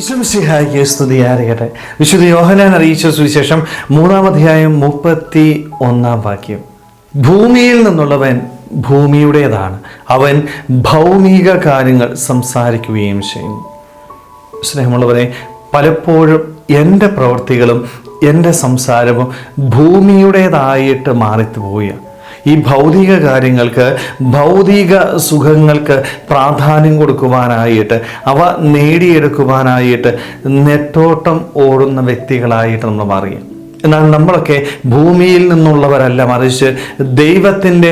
വിശ്വസിഹായിക്ക് സ്തുതിയായിരിക്കട്ടെ. വിശുദ്ധ യോഹനാൻ അറിയിച്ച സുവിശേഷം മൂന്നാം അധ്യായം മുപ്പത്തി ഒന്നാം വാക്യം. ഭൂമിയിൽ നിന്നുള്ളവൻ ഭൂമിയുടേതാണ്. അവൻ ഭൗമിക കാര്യങ്ങൾ സംസാരിക്കുകയും ചെയ്യുന്നു സ്നേഹമുള്ളവരെ പലപ്പോഴും എന്റെ പ്രവൃത്തികളും എന്റെ സംസാരവും ഭൂമിയുടേതായിട്ട് മാറിപ്പോവുകയാണ്. ഈ ഭൗതിക കാര്യങ്ങൾക്ക് ഭൗതിക സുഖങ്ങൾക്ക് പ്രാധാന്യം കൊടുക്കുവാനായിട്ട് അവ നേടിയെടുക്കുവാനായിട്ട് നെട്ടോട്ടം ഓടുന്ന വ്യക്തികളായിട്ട് നമ്മൾ മാറിയ എന്നാൽ നമ്മളൊക്കെ ഭൂമിയിൽ നിന്നുള്ളവരല്ല മറിച്ച് ദൈവത്തിന്റെ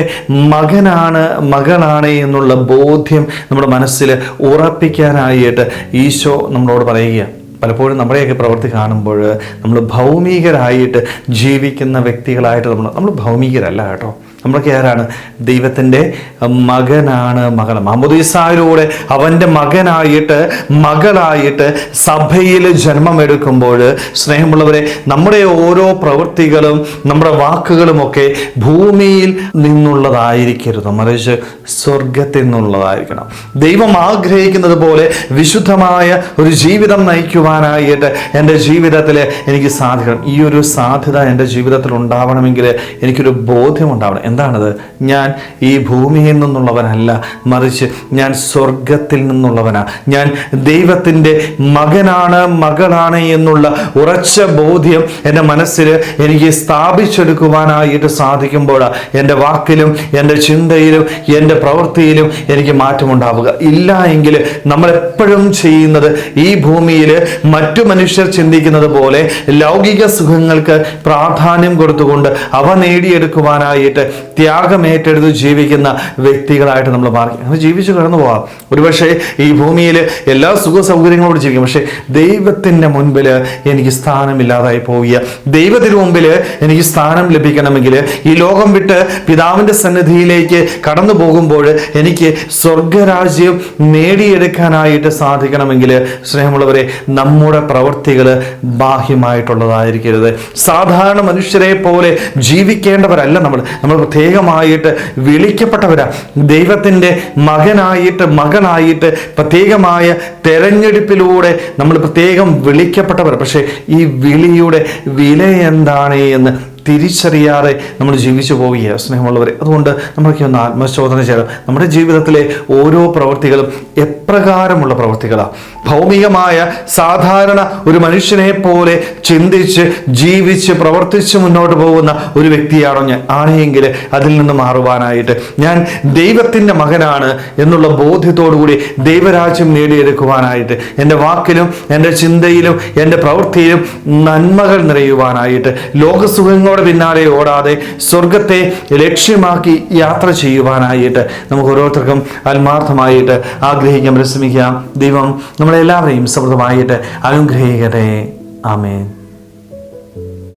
മകനാണ് മകളാണ് എന്നുള്ള ബോധ്യം നമ്മുടെ മനസ്സിൽ ഉറപ്പിക്കാനായിട്ട് ഈശോ നമ്മളോട് പറയുക പലപ്പോഴും നമ്മുടെയൊക്കെ പ്രവൃത്തി കാണുമ്പോൾ നമ്മൾ ഭൗമികരായിട്ട് ജീവിക്കുന്ന വ്യക്തികളായിട്ട് നമ്മൾ നമ്മൾ ഭൗമികരല്ല കേട്ടോ. നമ്മളൊക്കെ ആരാണ് ദൈവത്തിന്റെ മകനാണ് മകൾ മാമുദീസായിലൂടെ അവന്റെ മകനായിട്ട് മകളായിട്ട് സഭയിൽ ജന്മം എടുക്കുമ്പോൾ സ്നേഹമുള്ളവരെ നമ്മുടെ ഓരോ പ്രവൃത്തികളും നമ്മുടെ വാക്കുകളുമൊക്കെ ഭൂമിയിൽ നിന്നുള്ളതായിരിക്കരുത്. മറിച്ച് സ്വർഗത്തിൽ നിന്നുള്ളതായിരിക്കണം. ദൈവം ആഗ്രഹിക്കുന്നത് പോലെ വിശുദ്ധമായ ഒരു ജീവിതം നയിക്കുവാനായിട്ട് എന്റെ ജീവിതത്തിൽ എനിക്ക് സാധിക്കണം. ഈ ഒരു സാധ്യത എന്റെ ജീവിതത്തിൽ ഉണ്ടാവണമെങ്കിൽ എനിക്കൊരു ബോധ്യം ഉണ്ടാവണം. എന്താണത്? ഞാൻ ഈ ഭൂമിയിൽ നിന്നുള്ളവനല്ല മറിച്ച് ഞാൻ സ്വർഗത്തിൽ നിന്നുള്ളവനാ. ഞാൻ ദൈവത്തിന്റെ മകനാണ് മകളാണ് എന്നുള്ള ഉറച്ച ബോധ്യം എന്റെ മനസ്സിൽ എനിക്ക് സ്ഥാപിച്ചെടുക്കുവാനായിട്ട് സാധിക്കുമ്പോൾ എന്റെ വാക്കിലും എന്റെ ചിന്തയിലും എന്റെ പ്രവൃത്തിയിലും എനിക്ക് മാറ്റമുണ്ടാവുക. ഇല്ല എങ്കിൽ നമ്മളെപ്പോഴും ചെയ്യുന്നത് ഈ ഭൂമിയിൽ മറ്റു മനുഷ്യർ ചിന്തിക്കുന്നത് പോലെ ലൗകിക സുഖങ്ങൾക്ക് പ്രാധാന്യം കൊടുത്തുകൊണ്ട് അവ നേടിയെടുക്കുവാനായിട്ട് ത്യാഗമേറ്റെടുത്ത് ജീവിക്കുന്ന വ്യക്തികളായിട്ട് നമ്മൾ മാറി. അങ്ങനെ ജീവിച്ചു കടന്നു പോകാം. ഒരുപക്ഷെ ഈ ഭൂമിയിൽ എല്ലാ സുഖ സൗകര്യങ്ങളോട് ജീവിക്കും. പക്ഷേ ദൈവത്തിന്റെ മുൻപിൽ എനിക്ക് സ്ഥാനമില്ലാതായി പോവുക ദൈവത്തിന് മുമ്പിൽ എനിക്ക് സ്ഥാനം ലഭിക്കണമെങ്കിൽ ഈ ലോകം വിട്ട് പിതാവിന്റെ സന്നിധിയിലേക്ക് കടന്നു പോകുമ്പോൾ എനിക്ക് സ്വർഗരാജ്യം നേടിയെടുക്കാനായിട്ട് സാധിക്കണമെങ്കിൽ സ്നേഹമുള്ളവരെ നമ്മുടെ പ്രവൃത്തികൾ ബാഹ്യമായിട്ടുള്ളതായിരിക്കരുത്. സാധാരണ മനുഷ്യരെ പോലെ ജീവിക്കേണ്ടവരല്ല നമ്മൾ. നമ്മൾ പ്രത്യേകമായിട്ട് വിളിക്കപ്പെട്ടവരാ. ദൈവത്തിന്റെ മകനായിട്ട് മകളായിട്ട് പ്രത്യേകമായ തെരഞ്ഞെടുപ്പിലൂടെ നമ്മൾ പ്രത്യേകം വിളിക്കപ്പെട്ടവർ. പക്ഷേ ഈ വിളിയുടെ വില എന്താണ് എന്ന് തിരിച്ചറിയാതെ നമ്മൾ ജീവിച്ചു പോവുക സ്നേഹമുള്ളവരെ. അതുകൊണ്ട് നമ്മളൊക്കെ ഒന്ന് ആത്മശോധന ചെയ്യണം. നമ്മുടെ ജീവിതത്തിലെ ഓരോ പ്രവൃത്തികളും എപ്രകാരമുള്ള പ്രവൃത്തികളാണ് ഭൗമികമായ സാധാരണ ഒരു മനുഷ്യനെ പോലെ ചിന്തിച്ച് ജീവിച്ച് പ്രവർത്തിച്ച് മുന്നോട്ട് പോകുന്ന ഒരു വ്യക്തിയാണോ ഞാൻ? ആണെങ്കിൽ അതിൽ നിന്ന് മാറുവാനായിട്ട് ഞാൻ ദൈവത്തിന്റെ മകനാണ് എന്നുള്ള ബോധ്യത്തോടുകൂടി ദൈവരാജ്യം നേടിയെടുക്കുവാനായിട്ട് എന്റെ വാക്കിലും എന്റെ ചിന്തയിലും എന്റെ പ്രവൃത്തിയിലും നന്മകൾ നിറയുവാനായിട്ട് ലോകസുഖങ്ങളുടെ പിന്നാലെ ഓടാതെ സ്വർഗത്തെ ലക്ഷ്യമാക്കി യാത്ര ചെയ്യുവാനായിട്ട് നമുക്ക് ഓരോരുത്തർക്കും ആത്മാർത്ഥമായിട്ട് ആഗ്രഹിക്കാം പരിശ്രമിക്കാം ദൈവം നമ്മളെല്ലാവരെയും സമൃദ്ധമായിട്ട് അനുഗ്രഹിക്കട്ടെ. ആമേൻ.